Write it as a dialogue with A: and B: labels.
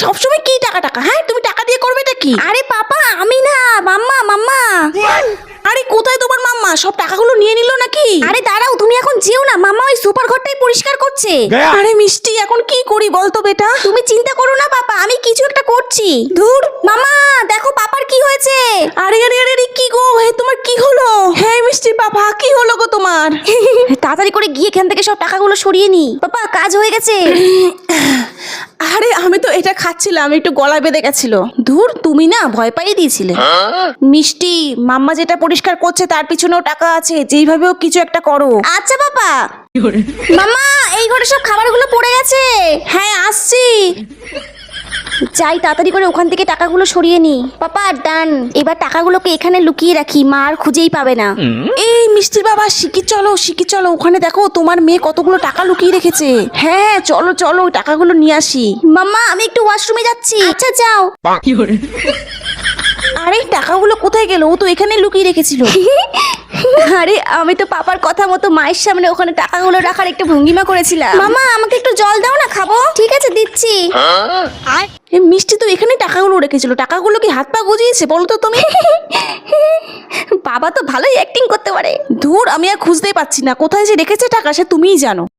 A: সবসময় কি টাকা টাকা? হ্যাঁ তুমি টাকা দিয়ে করবে এটা কি?
B: আরে পাপা আমি না মাম্মা মাম্মা।
A: আরে কোথায় তোমার মাম্মা? সব টাকাগুলো নিয়ে নিল নাকি?
B: আরে দাঁড়াও তুমি এখন যেও না। মাম্মা ওই সুপার ঘরটাই পরিষ্কার করছে।
A: আরে মিষ্টি এখন কি করি বলতো বেটা?
B: তুমি চিন্তা করো না পাপা আমি কিছু একটা করছি। ধুর। মামা দেখো পাপার কি হয়েছে।
A: আরে আরে আরে আরে, কি গো? হে তোমার কি হলো? হ্যাঁ মিষ্টি পাপা কি হলো গো তোমার?
B: তাড়াতাড়ি করে গিয়ে এখান থেকে সব টাকাগুলো সরিয়ে নি। পাপা কাজ হয়ে গেছে।
A: খাচ্ছিলাম একটু গলা বেঁধে গেছিল। ধুর তুমি না ভয় পাইয়ে দিয়েছিলে। মিষ্টি মাম্মা যেটা পরিষ্কার করছে তার পিছনেও টাকা আছে যেইভাবে হোক কিছু একটা করো।
B: আচ্ছা পাপা মামা এই ঘরে সব খাবারগুলো পড়ে গেছে।
A: হ্যাঁ আসছি।
B: যাই তাড়াতাড়ি করে ওখান থেকে টাকাগুলো সরিয়ে নি। পাপা ডান এবার টাকাগুলোকে এখানে লুকিয়ে রাখি মা আর খুঁজেই পাবে না।
A: এই মিষ্টির বাবা শিখি চলো শিখি চলো। ওখানে দেখো তোমার মেয়ে কতগুলো টাকা লুকিয়ে রেখেছে। হ্যাঁ চলো চলো ওই টাকাগুলো নিয়ে আসি।
B: মাম্মা আমি একটু ওয়াশরুমে যাচ্ছি। আচ্ছা যাও।
A: আরে টাকাগুলো কোথায় গেল? ও তো এখানে লুকিয়ে রেখেছিল।
B: আরে আমি তো পাপার কথা মতো মায়ের সামনে ওখানে টাকাগুলো রাখার একটা ভঙ্গিমা করেছিলাম। মামা আমাকে একটু জল দাও না খাব। ঠিক আছে দিচ্ছি।
A: মিষ্টি তো এখানে টাকাগুলো রেখেছিল। টাকাগুলো কি হাত পা গজিয়েছে বলো তো তুমি?
B: বাবা তো ভালোই অ্যাক্টিং করতে পারে।
A: ধুর, আমি আর খুঁজতেই পাচ্ছি না। কোথায় যে রেখেছে টাকা, সে তুমিই জানো।